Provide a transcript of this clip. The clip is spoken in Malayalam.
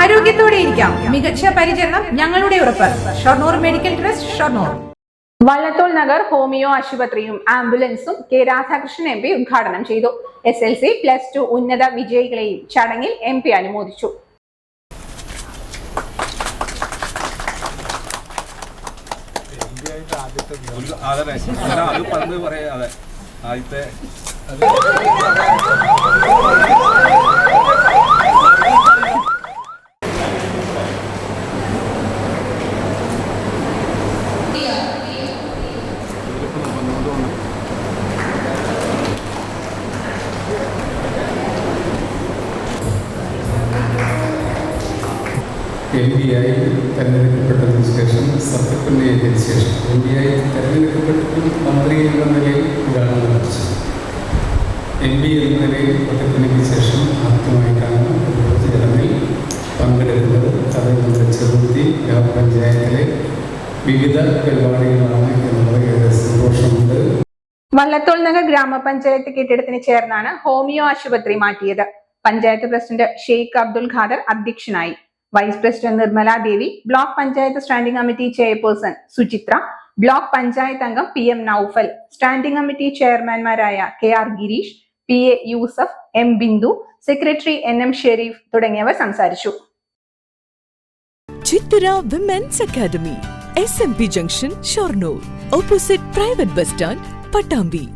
ആരോഗ്യത്തോടെ ഇരിക്കാം. മികച്ച പരിചരണം ഞങ്ങളുടെ ഉറപ്പ്. Shoranur medical trust Shoranur. Vallathol Nagar homeo ആശുപത്രിയും ആംബുലൻസും കെ രാധാകൃഷ്ണൻ എം പി ഉദ്ഘാടനം ചെയ്തു. S L C plus two ഉന്നത വിജയികളെയും ചടങ്ങിൽ എം പി അനുമോദിച്ചു. ഒരു ആദ്യത്തെ എം പി ആയി തെരഞ്ഞെടുക്കപ്പെട്ടതിന് ശേഷം സത്യപ്രതിജ്ഞ ചെയ്തതിന് ശേഷം മന്ത്രി എന്ന നിലയിൽ ഇതാണ് ലഭിച്ചത് എം പി എന്ന നിലയിൽ സത്യപ്രതിജ്ഞയ്ക്ക് ശേഷം ആദ്യമായിട്ടാണ് ഒരു പൊതുചടങ്ങിൽ പങ്കെടുക്കുന്നത്. ചെറുത്തി ഗ്രാമപഞ്ചായത്തിലെ വിവിധ പരിപാടികളാണ് വള്ളത്തോൾ നഗർ ഗ്രാമപഞ്ചായത്ത് കെട്ടിടത്തിന് ചേർന്നാണ് ഹോമിയോ ആശുപത്രി മാറ്റിയത്. പഞ്ചായത്ത് പ്രസിഡന്റ് ഷെയ്ഖ് അബ്ദുൽ ഖാദർ അധ്യക്ഷനായി. Vice president Nirmala Devi block panchayat standing committee chairperson Suchitra block panchayat അംഗം P M Noufal standing committee ചെയർമാൻമാരായ K R Girish P A Yusuf M Bindu secretary N M Sherif തുടങ്ങിയവർ സംസാരിച്ചു. Chithura women's academy S M P junction Shoranur opposite private bus stand Pattambi